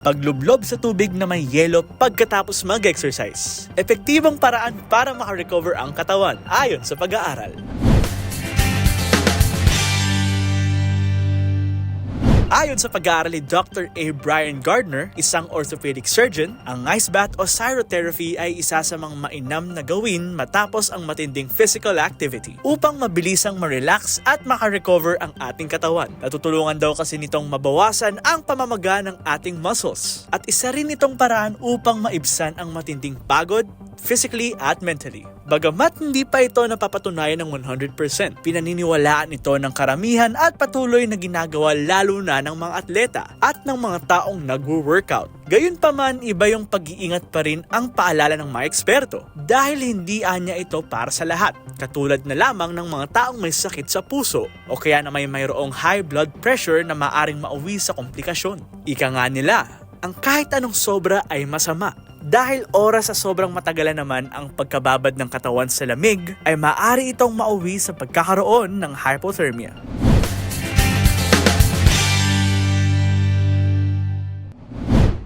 Paglublob sa tubig na may yelo pagkatapos mag-exercise. Epektibong paraan para makarecover ang katawan ayon sa pag-aaral. Ayon sa pag-aaral ni Dr. A. Brian Gardner, isang orthopedic surgeon, ang ice bath o cryotherapy ay isa sa mga mainam na gawin matapos ang matinding physical activity upang mabilisang ma-relax at makarecover ang ating katawan. Natutulungan daw kasi nitong mabawasan ang pamamaga ng ating muscles at isa rin itong paraan upang maibsan ang matinding pagod, physically at mentally. Bagamat hindi pa ito napapatunayan ng 100%, pinaniniwalaan ito ng karamihan at patuloy na ginagawa lalo na ng mga atleta at ng mga taong nagwo-workout. Gayunpaman, iba yung pag-iingat pa rin ang paalala ng mga eksperto dahil hindi anya ito para sa lahat. Katulad na lamang ng mga taong may sakit sa puso o kaya na may mayroong high blood pressure na maaring mauwi sa komplikasyon. Ika nga nila, ang kahit anong sobra ay masama. Dahil oras sa sobrang matagalan naman ang pagkababad ng katawan sa lamig, ay maaari itong mauwi sa pagkakaroon ng hypothermia.